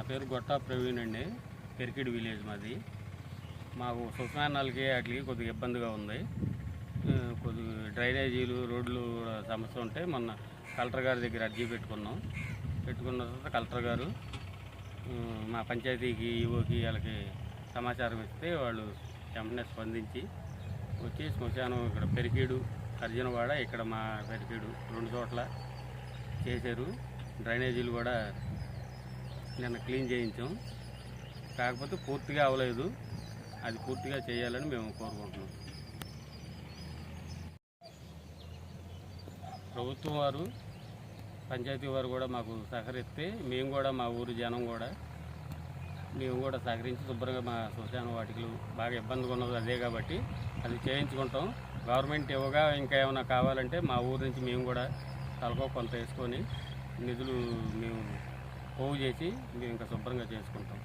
నా పేరు గొట్టా ప్రవీణ్ అండి. పెరికిడి విలేజ్ మాది. మాకు సుస్నానాలకి వాటికి కొద్దిగా ఇబ్బందిగా ఉంది. కొద్దిగా డ్రైనేజీలు రోడ్లు సమస్య ఉంటే మొన్న కలెక్టర్ గారి దగ్గర అర్జీ పెట్టుకున్నాం. పెట్టుకున్న తర్వాత కలెక్టర్ గారు మా పంచాయతీకి ఈవోకి వాళ్ళకి సమాచారం ఇస్తే వాళ్ళు వెంటనే స్పందించి వచ్చి శ్మశానం ఇక్కడ పెరికీడు అర్జునవాడ ఇక్కడ మా పెరికీడు రెండు చోట్ల చేశారు. డ్రైనేజీలు కూడా నిన్న క్లీన్ చేయించాం. కాకపోతే పూర్తిగా అవ్వలేదు అది పూర్తిగా చేయాలని మేము కోరుకుంటున్నాం. ప్రభుత్వం వారు పంచాయతీ వారు కూడా మాకు సహకరిస్తే మేము కూడా మా ఊరు జనం కూడా మేము కూడా సహకరించి శుభ్రంగా మా శ్మశాన వాటికలు బాగా ఇబ్బందిగా ఉన్నది అదే కాబట్టి అది చేయించుకుంటాం. గవర్నమెంట్ ఇవ్వగా ఇంకా ఏమైనా కావాలంటే మా ఊరు నుంచి మేము కూడా తలకో కొంత వేసుకొని నిధులు మేము పోగు చేసి మేము ఇంకా శుభ్రంగా చేసుకుంటాం.